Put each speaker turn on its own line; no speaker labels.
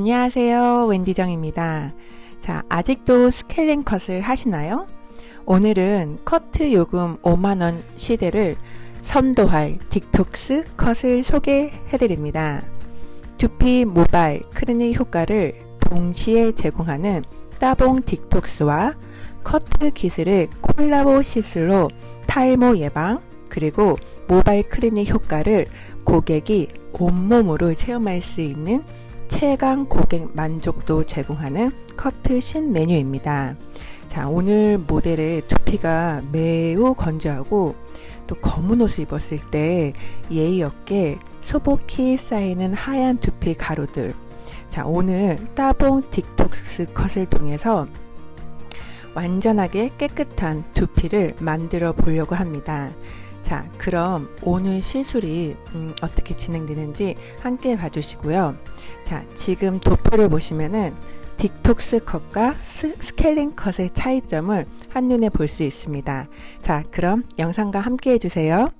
안녕하세요. 웬디정입니다. 자, 아직도 스케일링 컷을 하시나요? 오늘은 커트 요금 5만원 시대를 선도할 딕톡스 컷을 소개해드립니다. 두피 모발 크리닉 효과를 동시에 제공하는 따봉 딕톡스와 커트 기술의 콜라보 시술로 탈모 예방 그리고 모발 크리닉 효과를 고객이 온몸으로 체험할 수 있는 최강 고객 만족도 제공하는 커트 신 메뉴입니다. 자, 오늘 모델의 두피가 매우 건조하고 또 검은 옷을 입었을 때 예의 없게 소복히 쌓이는 하얀 두피 가루들. 자, 오늘 따봉 딕톡스 컷을 통해서 완전하게 깨끗한 두피를 만들어 보려고 합니다. 자, 그럼 오늘 시술이 음, 어떻게 진행되는지 함께 봐주시고요. 자, 지금 도표를 보시면은 딕톡스 컷과 스- 스케일링 컷의 차이점을 한눈에 볼 수 있습니다. 자, 그럼 영상과 함께 해주세요.